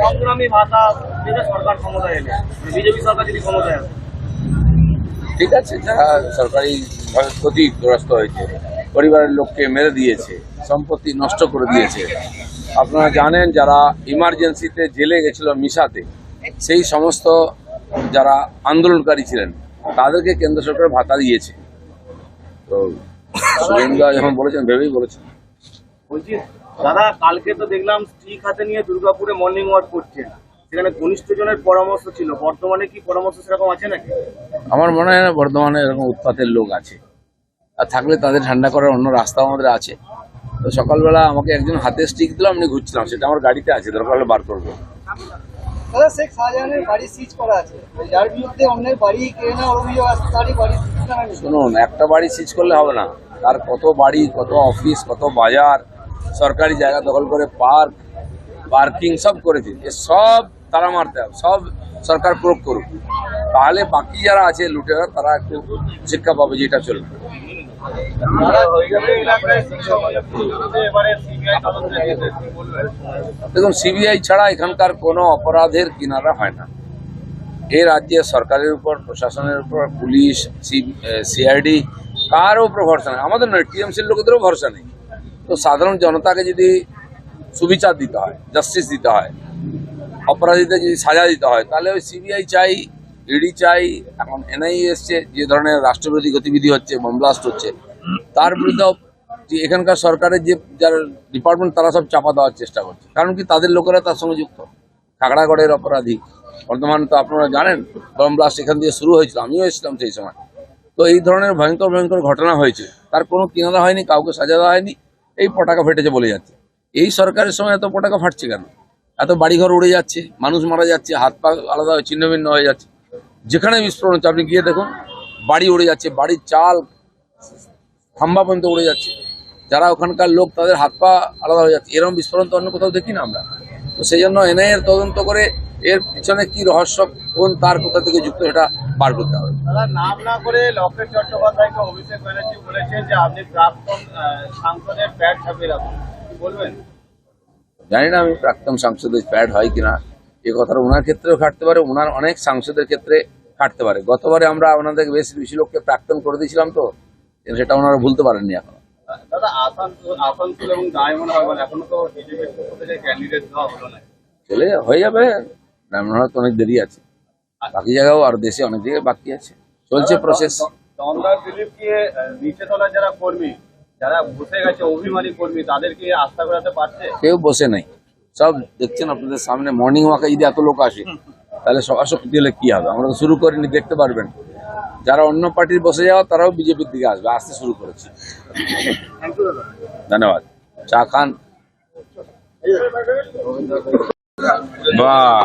সংগ্রামী ভাতা যেটা সরকার ক্ষমতায় এলে বিজেপি সরকার যদি ক্ষমতায় আসে। ঠিক আছে যারা সরকারি ক্ষতিগ্রস্ত হয়েছে পরিবারের লোককে মেরে দিয়েছে সম্পত্তি নষ্ট করে দিয়েছে। আপনারা জানেন যারা ইমার্জেন্সিতে জেলে গেছিল মিশাতে সেই সমস্ত যারা আন্দোলনকারী ছিলেন তাদেরকে কেন্দ্র সরকার ভাতা দিয়েছে। তো শুভেন্দু যখন বলেছেন ভেবেই বলেছেন। বলছি দাদা কালকে তো দেখলাম স্টিক হাতে নিয়ে দুর্গাপুরে মর্নিং ওয়াক করছেন সেখানে ঘনিষ্ঠ জনের পরামর্শ ছিল। বর্তমানে কি পরামর্শ সেরকম আছে নাকি? আমার মনে হয় না বর্ধমানে এরকম উৎপাতের লোক আছে। আর থাকলে তাদের ঠান্ডা করার অন্য রাস্তা আমাদের আছে। তো সকালবেলা আমাকে একজন হাতে স্টিক দিল আমি ঘুরছিলাম। সেটা আমার গাড়িতে আছে দরকার হলে বার করব। দাদা শেখ শাহজাহানের বাড়ি সিজ করা আছে। যার বিরুদ্ধে অন্যের বাড়ি কেড়ে অভিযোগ তারই। শুনুন একটা বাড়ি সিজ করলে হবে না। তার কত বাড়ি কত অফিস কত বাজার সরকারি জায়গা দখল করে, পার্ক, পার্কিং সব করেছে এ সব তারা মারতে হবে, সব সরকার প্রয়োগ করুক। তাহলে বাকি যারা আছে লুটেরা, তারা একটু শিক্ষা পাবে যে এটা চলবে। দেখুন সিবিআই ছাড়া এখানকার কোনো অপরাধের কিনারা হয় না। এ রাজ্যে সরকারের উপর, প্রশাসনের উপর, পুলিশ সিআইডি কারও উপর ভরসা নেই। আমাদের নয় টিএমসির লোকেদেরও ভরসা নেই। তো সাধারণ জনতাকে যদি সুবিচার দিতে হয় জাস্টিস দিতে হয়, অপরাধীদের যদি সাজা দিতে হয়, তাহলে ওই সিবিআই চাই ইডি চাই, এখন এনআই এসছে, যে ধরনের রাষ্ট্রবিরোধী গতিবিধি হচ্ছে বোমব্লাস্ট হচ্ছে, তার বিরুদ্ধে যে এখানকার সরকারের যে যারা ডিপার্টমেন্ট তারা সব চাপা দেওয়ার চেষ্টা করছে। কারণ কি তাদের লোকেরা তার সঙ্গে যুক্ত। খাগড়াগড়ের অপরাধী। বর্তমানে তো আপনারা জানেন বম ব্লাস্ট এখান দিয়ে শুরু হয়েছিল, আমিও এসেছিলাম সেই সময়। তো এই ধরনের ভয়ঙ্কর ভয়ঙ্কর ঘটনা হয়েছে। তার কোনো কিনারা হয়নি, কাউকে সাজা দেওয়া হয়নি। এই পটাকা ফেটেছে বলে যাচ্ছে। এই সরকারের সময় এত পটাকা ফাটছে কেন? এত বাড়িঘর উড়ে যাচ্ছে, মানুষ মারা যাচ্ছে, হাত পা আলাদা ছিন্ন ভিন্ন হয়ে যাচ্ছে। যেখানে বিস্ফোরণ হচ্ছে, আপনি গিয়ে দেখুন, বাড়ি উড়ে যাচ্ছে, বাড়ির চাল খাম্বা পর্যন্ত উড়ে যাচ্ছে। যারা ওখানকার লোক, তাদের হাত পা আলাদা হয়ে যাচ্ছে। এরকম বিস্ফোরণ তো অন্য কোথাও দেখি না আমরা। তো সেই জন্য এনআই এর তদন্ত করে এর পিছনে কি রহস্য কোন তার কোথা থেকে যুক্ত সেটা বার করতে হবে। নাম না করে লকেট চট্টোপাধ্যায়কে অভিষেক ব্যানার্জি বলেছেন যে আপনি প্রাক্তন সাংসদের প্যাড ছাপিয়ে রাখুন। বলবেন? জানি না আমি প্রাক্তন সাংসদের প্যাড হয় কিনা। এ কথাটা ওনার ক্ষেত্রেও খাটতে পারে ওনার অনেক সাংসদের ক্ষেত্রে খাটতে পারে। গতবারে আমরা ওনাদের বেশ বেশি লোককে প্রাক্তন করে দিয়েছিলাম তো সেটা ওনারা ভুলতে পারেননি এখন। আসানসোল আসানসোল এবং ডায়মন্ড এখনও তো বিজেপির ক্যান্ডিডেট দেওয়া হলো না। চলে হয়ে যাবে রামনাথ অনেক দেরি আছে। বাকি জায়গাও আর দেশে অনেক জায়গায় বাকি আছে। চলছে প্রসেস কেউ বসে নাই। সব দেখছেন আপনাদের সামনে মর্নিং ওয়াকে যদি এত লোক আসে তাহলে সবার শক্তি হলে কি হবে? আমরা তো শুরু করিনি দেখতে পারবেন। যারা অন্য পার্টির বসে যাওয়া তারাও বিজেপির দিকে আসবে। আসতে শুরু করেছে। ধন্যবাদ। চা খান। বাহ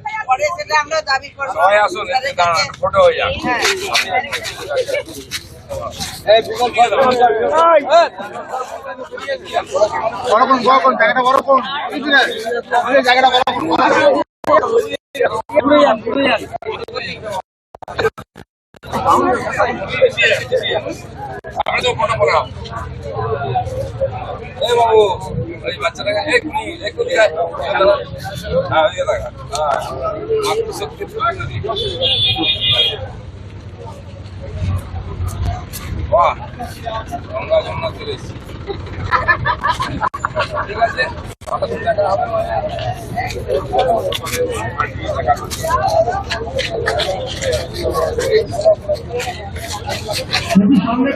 পরে সেটা আমরা দাবি করব। ফটো হয়ে যান আমি তো ফটো এই বাবু। ওই দেখা হ্যাঁ মাতৃশক্তি বাহ গঙ্গা ঠিক আছে সামনে